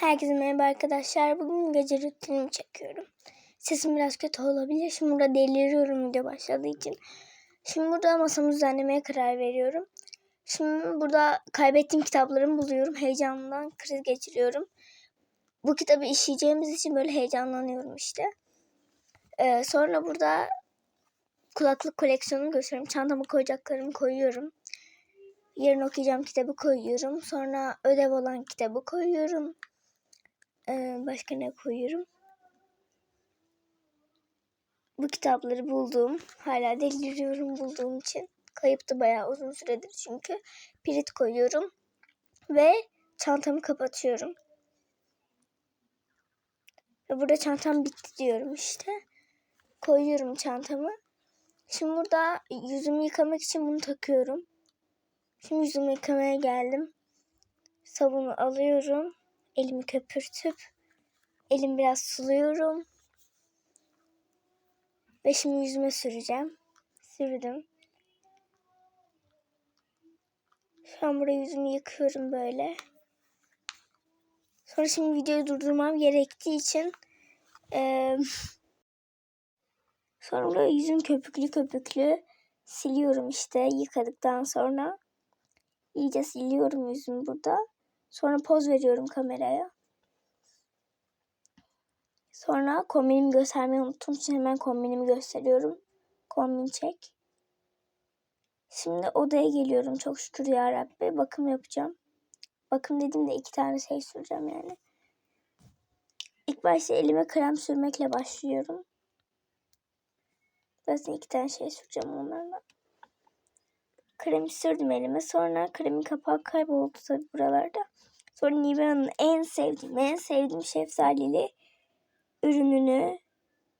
Herkese merhaba arkadaşlar. Bugün gece rutinimi çekiyorum. Sesim biraz kötü olabilir. Şimdi burada deliriyorum video başladığı için. Şimdi burada masamı düzenlemeye karar veriyorum. Şimdi burada kaybettiğim kitaplarımı buluyorum. Heyecandan kriz geçiriyorum. Bu kitabı işleyeceğimiz için böyle heyecanlanıyorum işte. Ee, sonra burada kulaklık koleksiyonumu gösteriyorum. Çantama koyacaklarımı koyuyorum. Yarın okuyacağım kitabı koyuyorum. Sonra ödev olan kitabı koyuyorum. Ee, başka ne koyuyorum? Bu kitapları buldum. Hala deliriyorum bulduğum için. Kayıptı bayağı uzun süredir çünkü. Pirit koyuyorum. Ve çantamı kapatıyorum. Ve burada çantam bitti diyorum işte. Koyuyorum çantamı. Şimdi burada yüzümü yıkamak için bunu takıyorum. Şimdi yüzümü yıkamaya geldim. Sabunu alıyorum. Elimi köpürtüp elim biraz suluyorum. Ve şimdi yüzüme süreceğim. Sürdüm. Şu an buraya yüzümü yıkıyorum böyle. Sonra şimdi videoyu durdurmam gerektiği için e, sonra buraya yüzüm köpüklü köpüklü siliyorum işte yıkadıktan sonra. iyice siliyorum yüzümü burada. Sonra poz veriyorum kameraya. Sonra kombinimi göstermeyi unuttum için hemen kombinimi gösteriyorum. Kombin çek. Şimdi odaya geliyorum çok şükür ya Rabbi. Bakım yapacağım. Bakım dediğimde iki tane şey süreceğim yani. İlk başta elime krem sürmekle başlıyorum. Zaten iki tane şey süreceğim onlarla. Kremi sürdüm elime. Sonra kremin kapağı kayboldu tabi buralarda. Sonra Nivea'nın en sevdiğim, en sevdiğim şeftalili ürününü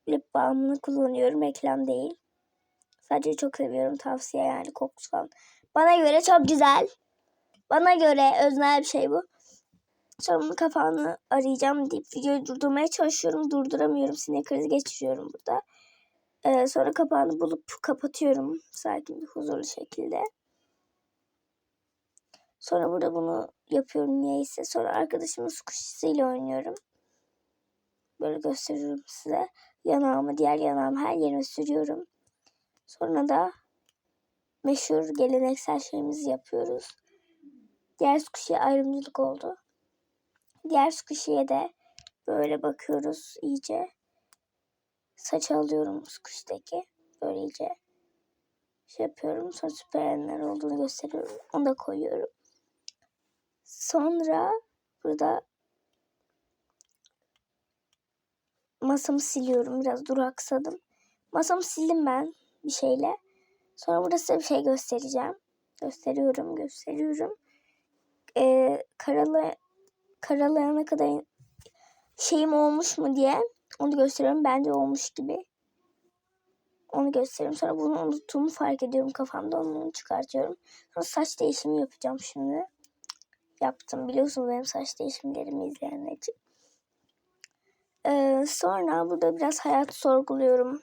lip balmını kullanıyorum. Reklam değil. Sadece çok seviyorum. Tavsiye yani kokusu falan. Bana göre çok güzel. Bana göre öznel bir şey bu. Sonra bunun kapağını arayacağım deyip videoyu durdurmaya çalışıyorum. Durduramıyorum. Sinir krizi geçiriyorum burada. Ee, sonra kapağını bulup kapatıyorum. Sakin bir huzurlu şekilde. Sonra burada bunu yapıyorum niyeyse. Sonra arkadaşımın su kuşisuyla oynuyorum. Böyle gösteriyorum size. Yanağımı, diğer yanağımı her yerime sürüyorum. Sonra da meşhur geleneksel şeyimizi yapıyoruz. Diğer squishy'ye ayrımcılık oldu. Diğer squishy'ye de böyle bakıyoruz iyice. Saç alıyorum squishy'deki. Böyle iyice şey yapıyorum. Sonra süperenler olduğunu gösteriyorum. Onu da koyuyorum. Sonra burada masamı siliyorum. Biraz duraksadım. Masamı sildim ben bir şeyle. Sonra burada size bir şey göstereceğim. Gösteriyorum, gösteriyorum. Ee, karala, karalayana kadar şeyim olmuş mu diye onu gösteriyorum. Bence olmuş gibi. Onu gösteriyorum. Sonra bunu unuttuğumu fark ediyorum kafamda. Onu çıkartıyorum. Sonra saç değişimi yapacağım şimdi. Yaptım. Biliyorsunuz benim saç değişimlerimi izleyenler için. Ee, sonra burada biraz hayatı sorguluyorum.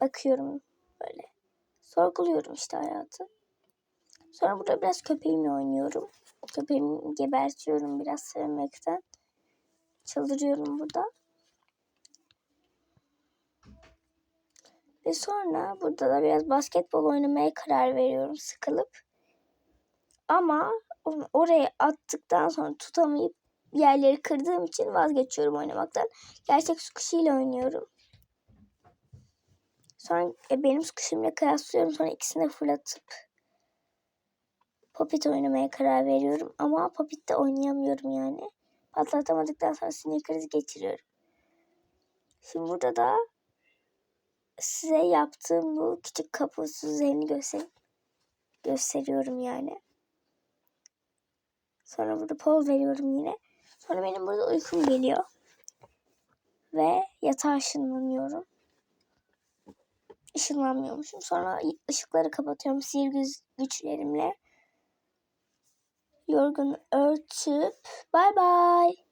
Bakıyorum böyle. Sorguluyorum işte hayatı. Sonra burada biraz köpeğimle oynuyorum. Köpeğimi gebertiyorum biraz sevmekten. Çıldırıyorum burada. Ve sonra burada da biraz basketbol oynamaya karar veriyorum sıkılıp. Ama oraya attıktan sonra tutamayıp yerleri kırdığım için vazgeçiyorum oynamaktan. Gerçek su ile oynuyorum. Sonra e, benim su kıyaslıyorum. Sonra ikisini fırlatıp Popit oynamaya karar veriyorum. Ama Popit'te oynayamıyorum yani. Patlatamadıktan sonra sinir krizi geçiriyorum. Şimdi burada da size yaptığım bu küçük kapı düzenini göster gösteriyorum yani. Sonra burada poz veriyorum yine. Sonra benim burada uykum geliyor. Ve yatağa ışınlanıyorum. Işınlanmıyormuşum. Sonra ışıkları kapatıyorum sihir güçlerimle. Yorgun örtüp bay bay.